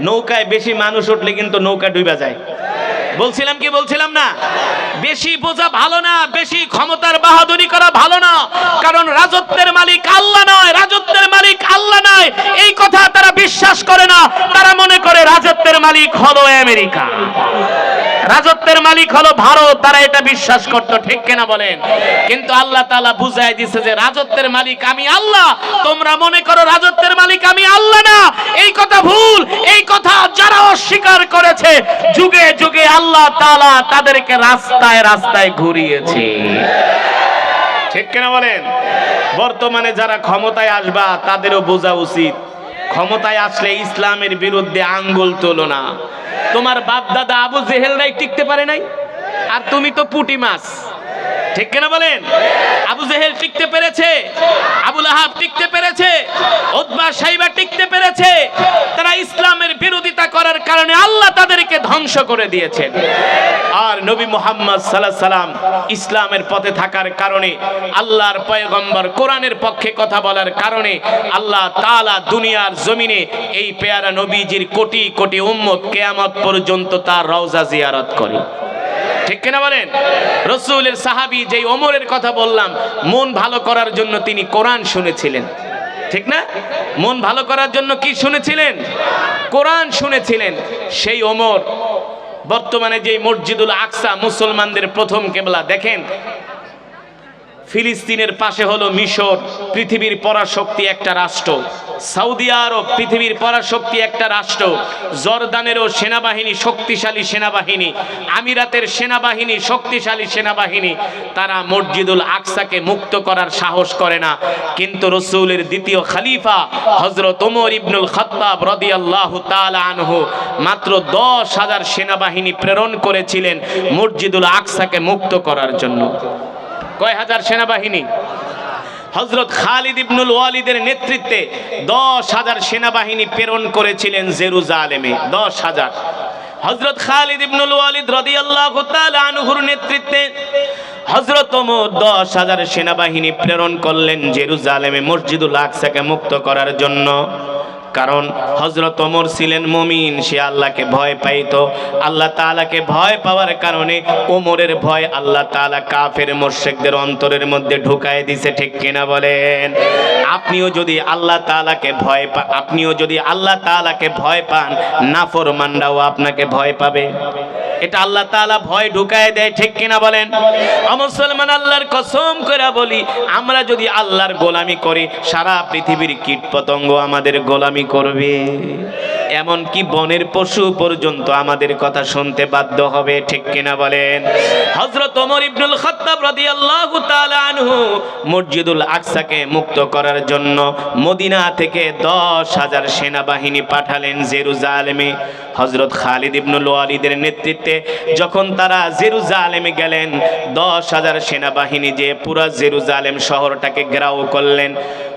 নৌকায় বেশি মানুষ উঠলে কিন্তু নৌকা ডুবা যায়। বলছিলাম কি বলছিলাম না? বেশি বোঝা ভালো না, বেশি ক্ষমতার বাহাদুরি করা ভালো না। কারণ রাজত্বের মালিক আল্লাহ নয়, রাজত্বের মালিক আল্লাহ নয়। এই কথা তারা বিশ্বাস করে না। তারা মনে করে রাজত্বের মালিক হলো আমেরিকা। রাজত্বের মালিক হলো ভারত, তারা এটা বিশ্বাস করত, ঠিক কিনা বলেন? কিন্তু আল্লাহ তাআলা বুঝাই দিছে যে রাজত্বের মালিক আমি আল্লাহ। তোমরা মনে করো রাজত্বের মালিক আমি আল্লাহ না। এই কথা ভুল, এই কথা যারা অস্বীকার করেছে, যুগে যুগে আল্লাহ তাআলা তাদেরকে রাস্তায় রাস্তায় ঘুরিয়েছে। ঠিক কিনা বলেন? বর্তমানে যারা ক্ষমতায় আসবা, তাদেরও বোঝা উচিত। ক্ষমতায় আসলে ইসলামের বিরুদ্ধে আঙ্গুল তোলো না। তোমার বাপ দাদা আবু জেহেলরাই টিকতে পারে নাই? আর তুমি তো পুটি মাছ। ঠিক কিনা বলেন? আবু জেহেল টিকতে পেরেছে আবুল আহাব টিকতে পেরেছে, উতবা সাইবা টিকতে পেরেছে, তারা ইসলামের বিরোধিতা করার কারণে আল্লাহ তাদেরকে ধ্বংস করে দিয়েছেন। আর নবী মোহাম্মদ সাল্লাহ সাল্লাম ইসলামের পথে থাকার কারণে, আল্লাহর পয়গম্বর কোরআনের পক্ষে কথা বলার কারণে, আল্লাহ তাআলা দুনিয়ার জমিনে এই পেয়ারা নবীজির কোটি কোটি উম্মত কেয়ামত পর্যন্ত তার রওজা জিয়ারত করে। ঠিক কিনা বলেন? রসুলের সাহাবি যেই ওমরের কথা বললাম, মন ভালো করার জন্য তিনি কোরআন শুনেছিলেন। ঠিক না? মন ভালো করার জন্য কি শুনেছিলেন? কোরআন শুনেছিলেন। সেই ওমর বর্তমানে যে মসজিদুল আকসা মুসলমানদের প্রথম কেবলা, দেখেন? ফিলিস্তিনের পাশে হলো মিশর, পৃথিবীর পরাশক্তি একটা রাষ্ট্র। সৌদি আরব, পৃথিবীর পরাশক্তি একটা রাষ্ট্র। জর্দানেরও সেনাবাহিনী শক্তিশালী সেনাবাহিনী। আমিরাতের সেনাবাহিনী শক্তিশালী সেনাবাহিনী। তারা মসজিদুল আকসাকে মুক্ত করার সাহস করে না। কিন্তু রসুলের দ্বিতীয় খালিফা হজরত ওমর ইবনুল খত্তাব রদিয়াল্লাহু তাআলা আনহু মাত্র দশ হাজার সেনাবাহিনী প্রেরণ করেছিলেন মসজিদুল আকসাকে মুক্ত করার জন্য। কয় হাজার সেনাবাহিনী? হজরত খালিদ ইবনুল ওয়ালিদের নেতৃত্বে দশ হাজার সেনাবাহিনী প্রেরণ করেছিলেন জেরুজালেমে দশ হাজার হজরত খালিদ ইবনুল ওয়ালিদ রদিয়াল্লাহু তাআলা আনহুর নেতৃত্বে হজরত ওমর দশ হাজার সেনাবাহিনী প্রেরণ করলেন জেরুজালেমে মসজিদুল আকসাকে মুক্ত করার জন্য। কারণ হজরত ওমর ছিলেন মমিন, সে আল্লাহকে ভয় পাইত। আল্লাহ তালাকে ভয় পাওয়ার কারণে ওমরের ভয় আল্লাহ তালা কাফের মোর্শেকদের অন্তরের মধ্যে ঢুকায় দিছে, ঠিক কিনা বলেন? আপনিও যদি আল্লাহ তালাকে ভয় পা আপনিও যদি আল্লাহ তালাকে ভয় পান, নাফরমানরাও আপনাকে ভয় পাবে। এটা আল্লাহ তাআলা ভয় ঢুকায় দেয় ঠিক কিনা বলেন? মুসলমান আল্লাহর কসম করে বলি আমরা যদি আল্লাহর গোলামি করি সারা পৃথিবীর কীট পতঙ্গ আমাদের গোলামি করবে। এমন কি বনের পশু পর্যন্ত আমাদের কথা শুনতে বাধ্য হবে, ঠিক কিনা বলেন? হযরত ওমর ইবনুল খাত্তাব রাদিয়াল্লাহু তাআলা আনহু মসজিদুল আকসাকে মুক্ত করার জন্য মদিনা থেকে দশ হাজার সেনাবাহিনী পাঠালেন জেরুজালেমে। হজরত খালিদ ইবনুল ওয়ালিদের নেতৃত্বে যখন তারা জেরুজালেমে গেলেন, দশ হাজার সেনাবাহিনী যে পুরা জেরুজালেম শহরটাকে ঘেরাও করলেন।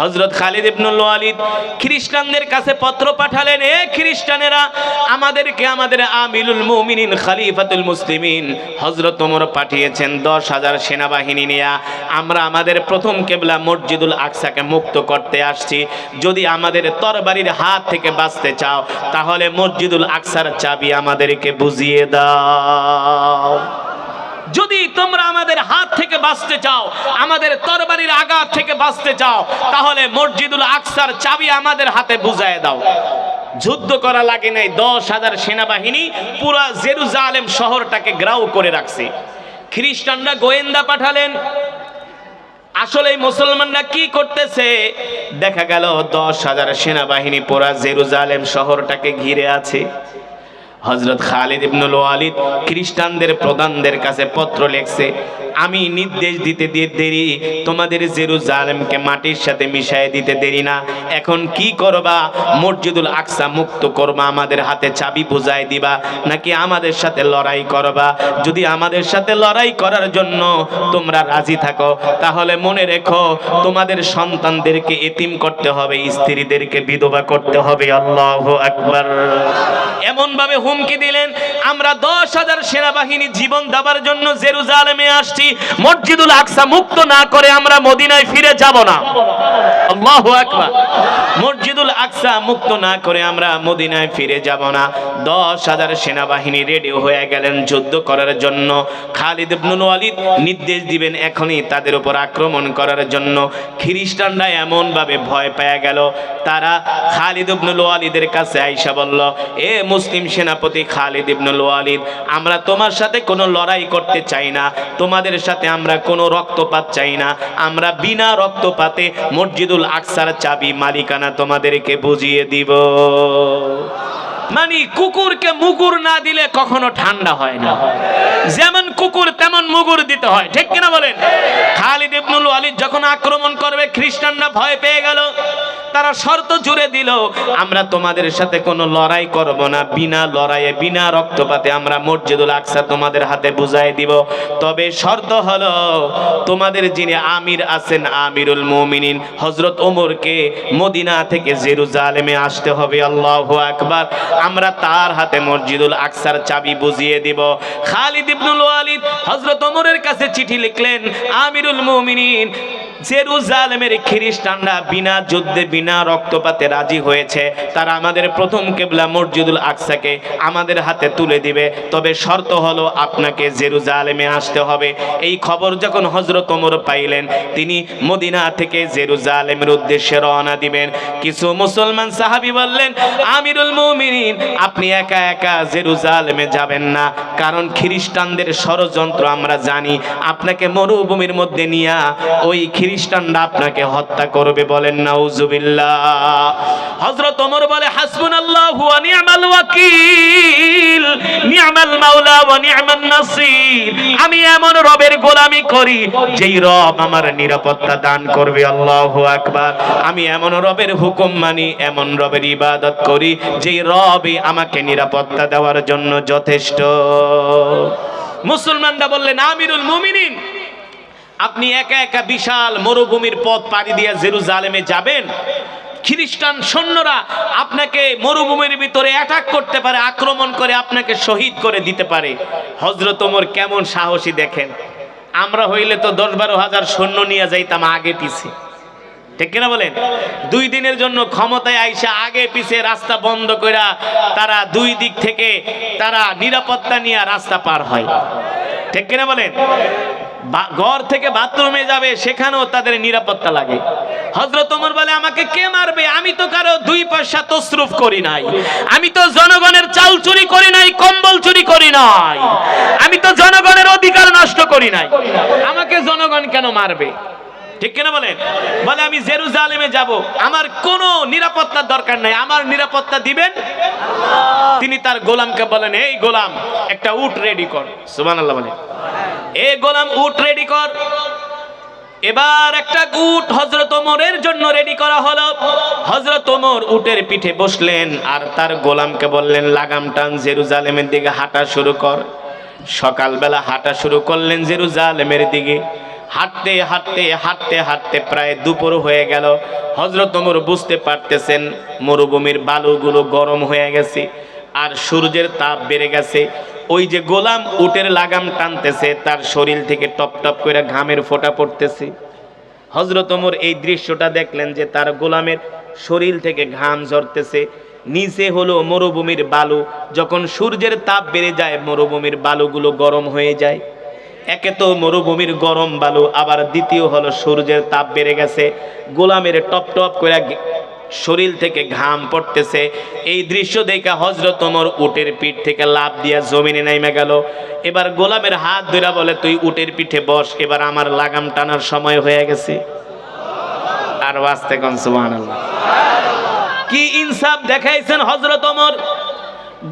হজরত খালিদ ইবনুল ওয়ালিদ খ্রিস্টানদের কাছে পত্র পাঠালেন, এ খ্রিস্টানেরা আমাদেরকে আমাদের আমিলুল মুমিনিন, খলিফাতুল মুসলিমিন হজরত ওমর পাঠিয়েছেন দশ হাজার সেনাবাহিনী নিয়ে। আমরা আমাদের প্রথম কেবলা মসজিদুল আকসাকে মুক্ত করতে আসছি। যদি আমাদের তরবারির হাত থেকে বাঁচতে চাও, তাহলে মসজিদুল আকসার চাবি আমাদেরকে বুঝিয়ে দাও। যদি তোমরা আমাদের হাত থেকে বাঁচতে চাও, আমাদের তরবারির আঘাত থেকে বাঁচতে চাও, তাহলে মসজিদুল আকসার চাবি আমাদের হাতে বুঝায় দাও। যুদ্ধ করা লাগে নাই, দশ হাজার সেনাবাহিনী পুরা জেরুজালেম শহরটাকে গ্রাউ করে রাখছে। খ্রিস্টানরা গোয়েন্দা পাঠালেন। আসলে মুসলমানরা কি করতেছে? দেখা গেল দশ হাজার সেনাবাহিনী পুরা জেরুজালেম শহরটাকে ঘিরে আছে। হজরত খালিদ ইবনুল ওয়ালিদ খ্রিস্টানদের প্রধানদের কাছে পত্র লেখছে, আমি নির্দেশ দিতে দিয়ে দেরি, তোমাদের জেরুজালেমকে মাটির সাথে মিশাই দিতে দেরি না। এখন কি করবা? মসজিদুল আকসা মুক্ত করবা, আমাদের হাতে চাবি বুঝাই দিবা, নাকি আমাদের সাথে লড়াই করবা? যদি আমাদের সাথে লড়াই করার জন্য তোমরা রাজি থাকো, তাহলে মনে রেখো, তোমাদের সন্তানদেরকে এতিম করতে হবে, স্ত্রীদেরকে বিধবা করতে হবে। আল্লাহ আকবার। এমন ভাবে হুমকি দিলেন, আমরা দশ হাজার সেনাবাহিনী জীবন দেওয়ার জন্য জেরুজালেমে আসছি, মসজিদুল আকসা মুক্ত না করে আমরা মদিনায় ফিরে যাব না। মসজিদুল আকসা মুক্ত না করে আমরা মদিনায় ফিরে যাব না। দশ হাজার সেনাবাহিনী রেডি হয়ে গেলেন যুদ্ধ করার জন্য। খালিদ ওয়ালিদ নির্দেশ দিবেন এখনই তাদের উপর আক্রমণ করার জন্য। খ্রিস্টানরা এমন ভাবে ভয় পেয়ে গেল। তারা খালিদ ওয়ালিদের কাছে আইসা বলল, এ মুসলিম সেনাপতি খালিদ ইবনুল ওয়ালিদ, আমরা তোমার সাথে কোনো লড়াই করতে চাই না, তোমাদের সাথে আমরা কোনো রক্তপাত চাই না, আমরা বিনা রক্তপাতে মসজিদুল আকসার চাবি মালিকানা তোমাদেরকে বুঝিয়ে দিব। মানে কুকুরকে মুগুর না দিলে কখনো ঠান্ডা হয় না। যেমন কুকুর তেমন মুগুর দিতে হয়, ঠিক কিনা বলেন? খালিদ ইবনুল ওয়ালিদ যখন আক্রমণ করবে, খ্রিস্টানরা ভয় পেয়ে গেল। তারা শর্ত জুড়ে দিল, আমরা তোমাদের সাথে কোনো লড়াই করব না। বিনা লড়াইয়ে, বিনা রক্তপাতে আমরা মসজিদুল আকসা তোমাদের হাতে বুঝাই দিব। তবে শর্ত হলো, তোমাদের যিনি আমির আছেন, আমিরুল মুমিনিন হজরত ওমরকে মদিনা থেকে জেরুজালেমে আসতে হবে। আল্লাহ আকবার। আমরা তার হাতে মসজিদুল আকসার চাবি বুঝিয়ে দিব। খালিদ ইবনুল ওয়ালিদ হজরত ওমরের কাছে চিঠি লিখলেন, আমিরুল মুমিনিন জেরুজালেমের খ্রিস্টানরা বিনা যুদ্ধে, বিনা রক্তপাতে রাজি হয়েছে। তারা আমাদের প্রথম কেবলা মসজিদুল আকসাকে আমাদের হাতে তুলে দিবে। তবে শর্ত হলো আপনাকে জেরুজালেমে আসতে হবে। এই খবর যখন হজরত পাইলেন, তিনি মদিনা থেকে জেরুজালেমের উদ্দেশ্যে রওনা দিবেন। কিছু মুসলমান সাহাবি বললেন, আমিরুল মুমিনিন, আপনি একা একা জেরুজালেমে যাবেন না। কারণ খ্রিস্টানদের ষড়যন্ত্র আমরা জানি। আপনাকে মরুভূমির মধ্যে নিয়ে ওই খ্রিস্টানরা আপনাকে হত্যা করবে বলেন, নাউজুবিল্লাহ। হযরত ওমর বলে, হাসবুনাল্লাহু ওয়া নি'মাল ওয়াকিল নি'মাল মাওলা ওয়া নি'মান নাসির। আমি এমন রবের গোলামি করি, যেই রব আমার নিরাপত্তা দান করবে, আল্লাহু আকবার। আমি এমন রবের হুকুম মানি, এমন রবের ইবাদত করি, যেই রবই আমাকে নিরাপত্তা দেওয়ার জন্য যথেষ্ট। মুসলমানরা বললেন, আমিরুল মুমিনিন আপনি একা একা বিশাল মরুভূমির পথ পাড়ি দিয়ে জেরুজালেমে যাবেন? খ্রিস্টান সৈন্যরা আপনাকে মরুভূমির ভিতরে অ্যাটাক করতে পারে, আক্রমণ করে আপনাকে শহীদ করে দিতে পারে। হজরত ওমর কেমন সাহসী দেখেন। আমরা হইলে তো দশ বারো হাজার সৈন্য নিয়ে যাইতাম আগে পিছে। ঠিক কিনা বলেন? দুই দিনের জন্য ক্ষমতায় আইসা আগে পিছে রাস্তা বন্ধ কইরা তারা দুই দিক থেকে তারা নিরাপত্তা নিয়ে রাস্তা পার হয়। ঠিক কিনা বলেন? ঘর থেকে বাথরুমে যাবে, সেখানেও তাদের নিরাপত্তা লাগে। হজরত ওমর বলে, আমাকে কে মারবে? আমি তো কারও দুই পয়সা তসরুফ করি নাই। আমি তো জনগণের চাল চুরি করি নাই, কম্বল চুরি করি নাই। আমি তো জনগণের অধিকার নষ্ট করি নাই। আমাকে জনগণ কেন মারবে? ঠিক কিনা বলেন? বলে, আমি জেরুজালেমে যাব। আমার কোনো নিরাপত্তার দরকার নাই। আমার নিরাপত্তা দিবেন তিনি তার গোলামকে বলেন, এই গোলাম, একটা উট রেডি কর। সুবহানাল্লাহ বলে এ গোলাম, উট রেডি কর। এবার একটা উট হজরত ওমরের জন্য রেডি করা হলো। হজরত ওমর উটের পিঠে বসলেন আর তার গোলামকে বললেন, লাগাম টান, জেরুজালেমের দিকে হাঁটা শুরু কর। সকালবেলা হাঁটা শুরু করলেন জেরুজালেমের দিকে। হাঁটতে হাঁটতে হাঁটতে হাঁটতে প্রায় দুপুর হয়ে গেল। হজরত ওমর বুঝতে পারতেছেন মরুভূমির বালুগুলো গরম হয়ে গেছে আর সূর্যের তাপ বেড়ে গেছে। ওই যে গোলাম উটের লাগাম টানতেছে, তার শরীর থেকে টপ টপ করে ঘামের ফোঁটা পড়তেছে। হজরত ওমর এই দৃশ্যটা দেখলেন যে তার গোলামের শরীর থেকে ঘাম ঝরতেছে। নিচে হলো মরুভূমির বালু। যখন সূর্যের তাপ বেড়ে যায়, মরুভূমির বালুগুলো গরম হয়ে যায়। একে তো মরুভূমির গরম বালু, আবার দ্বিতীয় হলো সূর্যের তাপ বেড়ে গেছে। গোলামের টপ টপ করে শরীর থেকে ঘাম পড়তেছে। এই দৃশ্য দেখে হজরত ওমর উটের পিঠ থেকে লাভ দিয়া জমিনে নাইমে গেল। এবার গোলামের হাত ধরে বলে, তুই উটের পিঠে বস, এবার আমার লাগাম টানার সময় হয়ে গেছে। আর বাঁচতে কন, সুবহানাল্লাহ। কি ইনসাফ দেখাইছেন হজরত ওমর?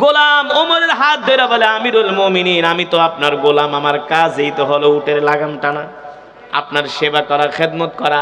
গোলাম ওমরের হাত ধরে বলে, আমিরুল মমিনিন, আমি তো আপনার গোলাম, আমার কাজই তো হলো উটের লাগাম টানা আপনার সেবা করা খেদমত করা।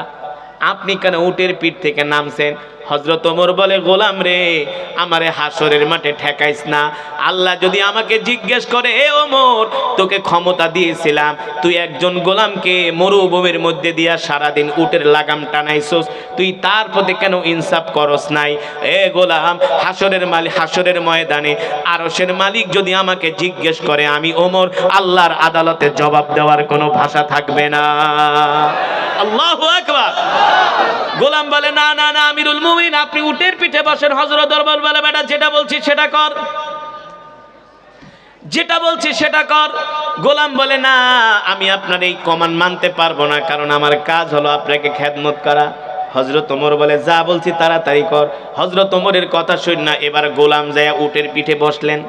আপনি কেন উটের পিঠ থেকে নামছেন? হজরত ওমর বলে, গোলাম রে, আমারে হাসরের মাঠে ঠেকাইস না। আল্লাহ যদি আমাকে জিজ্ঞেস করে, এ ওমর, তোকে ক্ষমতা দিয়েছিলাম, তুই একজন গোলামকে মরুভূমির মধ্যে দিয়া সারাদিন উটের লাগাম টানাইছস, তুই তার প্রতি কেন ইনসাফ করস নাই? এ গোলাম, হাসরের মালিক হাসরের ময়দানে আরসের মালিক যদি আমাকে জিজ্ঞেস করে, আমি ওমর আল্লাহর আদালতে জবাব দেওয়ার কোনো ভাষা থাকবে না। আল্লাহু আকবার। গোলাম বলে, না না না, আমিরুল মুমিন, আপনি উটের পিঠে বসেন হজরত দরবার বলে, বেটা, যেটা বলছি সেটা কর। যেটা বলছি সেটা কর। গোলাম বলে, না, আমি আপনার এই কমান মানতে পারব না, কারণ আমার কাজ হলো আপনাকে খেদমত করা। হজরত ওমর বলে, যা বলছি তাড়াতাড়ি কর। হজরত ওমরের কথা শুন না, এবার গোলাম যায় উটের পিঠে বসলেন।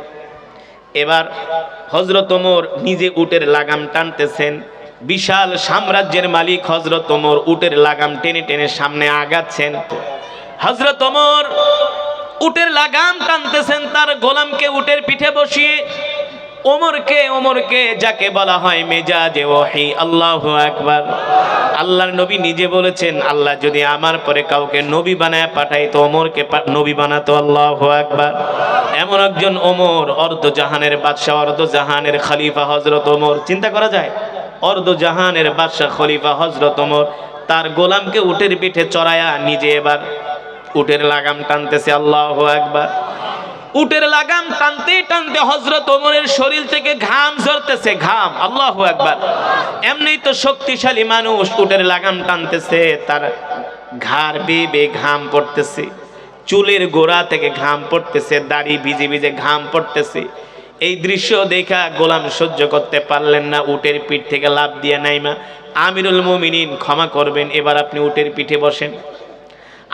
এবার হজরত ওমর নিজে উটের লাগাম টানতেছেন। বিশাল সাম্রাজ্যের মালিক হজরত ওমর উটের লাগাম টেনে টেনে সামনে আগাচ্ছেন। হজরত ওমর উটের লাগাম টানতেছেন, তার গোলামকে উটের পিঠে বসিয়ে ওমরকে ওমরকে যাকে বলা হয় মেজাজে ওহি আল্লাহু আকবার। আল্লাহর নবী নিজে বলেছেন, আল্লাহ যদি আমার পরে কাউকে নবী বানায় পাঠাই তো ওমরকে নবী বানাতো আল্লাহু আকবার। এমন একজন ওমর অর্ধ জাহানের বাদশাহ অর্ধ জাহানের খলিফা হজরত ওমর। চিন্তা করা যায়? অর্ধ জাহানের বাদশাহ খলিফা হজরত ওমর তার গোলামকে উটের পিঠে চড়ায়া নিজে এবার উটের লাগাম টানতেছে, আল্লাহ একবার উটের লাগাম টানতে টানতে হজরত ওমরের শরীর থেকে ঘাম ঝরতেছে, ঘাম, আল্লাহ একবার এমনি তো শক্তিশালী মানুষ উটের লাগাম টানতেছে, তার ঘাড় বেয়ে বেয়ে ঘাম পড়তেছে, চুলের গোড়া থেকে ঘাম পড়তেছে, দাড়ি ভিজে ভিজে ঘাম পড়তেছে। এই দৃশ্য দেখা গোলাম সহ্য করতে পারলেন না, উটের পিঠ থেকে লাভ দিয়ে নাইমা, আমিরুল মুমিনিন ক্ষমা করবেন, এবার আপনি উটের পিঠে বসেন।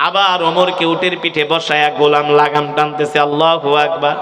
আবার ওমরকে উটের পিঠে বসায়া গোলাম লাগাম টানতেছে, আল্লাহ আকবার।